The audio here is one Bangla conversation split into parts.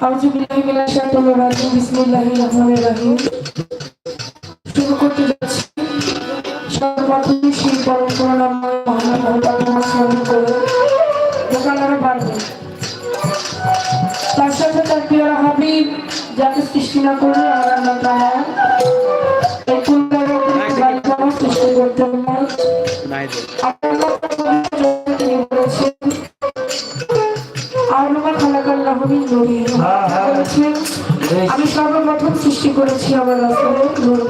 আউযু বিল্লাহি মিনাশ শাইতানির রাজিম বিসমিল্লাহির রহমানির রহিম শুরু করতে যাচ্ছি সর্বপ্রথম সেই পরম করুণাময় মহান আল্লাহ স্মরণ করে দোকানারে বাড়বে তার সাথে তার প্রিয় হাবিব যাকে সৃষ্টি না বলেছেন আমি সর্বপ্রথম সৃষ্টি করেছি আমার রাসূলের নূর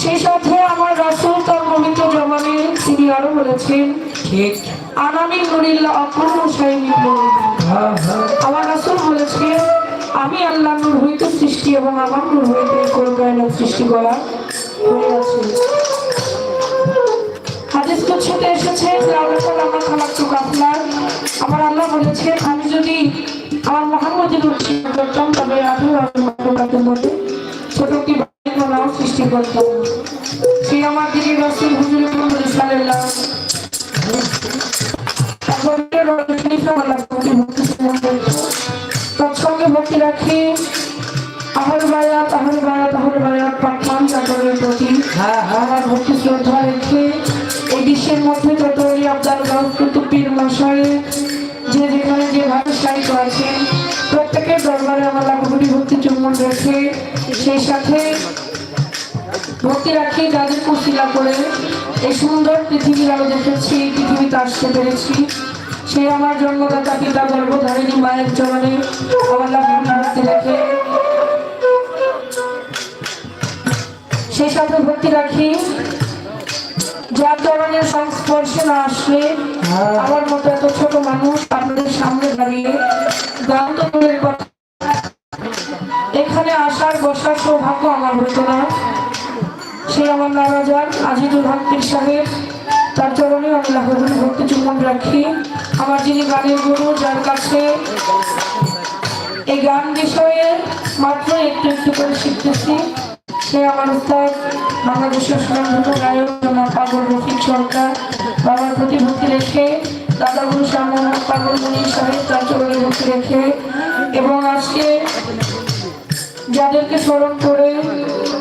সেই সাথে আমার রাসূল তার পবিত্র জবানে তিনি আরও বলেছেন ঠিক। আনামি নুরিল্লাহ অপূর্ণ সাইনি আমার রাসূল বলেছেন আমি আল্লাহ নূর হইতে সৃষ্টি এবং আমার নূর হইতে কোন সৃষ্টি করা বলেছেন আমি যদি আমার মোহাম্মদের উৎসর্গ করতাম তবে আঠারো হাজার মাকলুকাতের মধ্যে ছোট বাড়ির সৃষ্টি করতাম সেই আমার দিদি রসুল হুজুর মুহাম্মদ তৎসঙ্গে ভক্তি রাখি আহর বায়াত আহর বায়াত আহর বায়াত পাঠান চাকরের প্রতি হ্যাঁ হ্যাঁ। আমার ভক্তি শ্রদ্ধা রেখে এই বিশ্বের মধ্যে যত ওই আবদার কুতুব্বির মশাই যে যেখানে যেভাবে সাহিত্য আছেন প্রত্যেকের দরবারে আমার লাভগুলি ভক্তি চুম্বন রেখে সেই সাথে ভক্তি রাখি যাদের কুশিলা করে এই সুন্দর পৃথিবীর আলো দেখেছি এই পৃথিবীতে আসতে পেরেছি। সে আমার জন্মদাতা পিতা গর্ভধারিণী মায়ের চরণে আমার লাভ ভক্তি রেখে সেই সাথে ভক্তি রাখি যার চরণের সংস্পর্শে না আসলে আমার মতো এত সে আমার নারাজার আজিজুল হক সাহেব। তার চরণে আমি লাভবান ভক্তি চুম্বন রাখি। আমার যিনি গানের গুরু, যার কাছে এই গান বিষয়ে মাত্র একটু একটু করে শিখতেছি, সে আমার উস্তাদ বাংলাদেশের সুনামধন্য গায়ক আমার পাগল রফিক সরকার। বাবার প্রতি ভক্তি রেখে দাদা গুরু পাগল মনি সাহেব তার চরণে ভক্তি রেখে, এবং আজকে যাদেরকে স্মরণ করে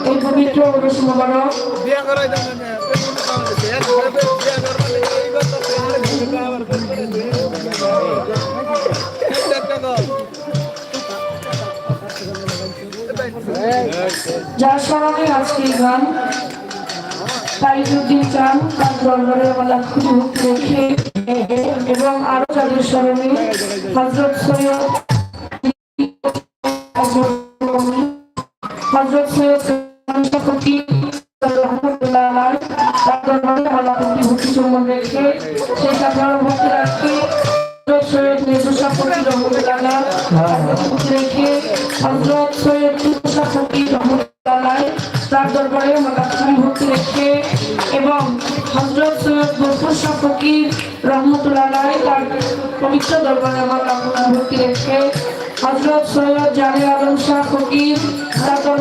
এই পবিত্র ওরস মোবারক যার স্মরণে আজকে গান তাইজুদ্দিন চান তার দরবারে আমার রেখে এবং আরও যাদের স্মরণে হজরত সৈয়দ হজরত সৈয়দ রহমতুল্লাহ তার দরবারে খুবই ভক্তি রেখে এবং হজরত সৈয়দ গফুর শাহ ফকির রহমতুল্লাহ তার পবিত্র দরবারে আমার ভক্তি রেখে হজরত সৈয়দ জানে আলম শাহ ফকির তার দরবারে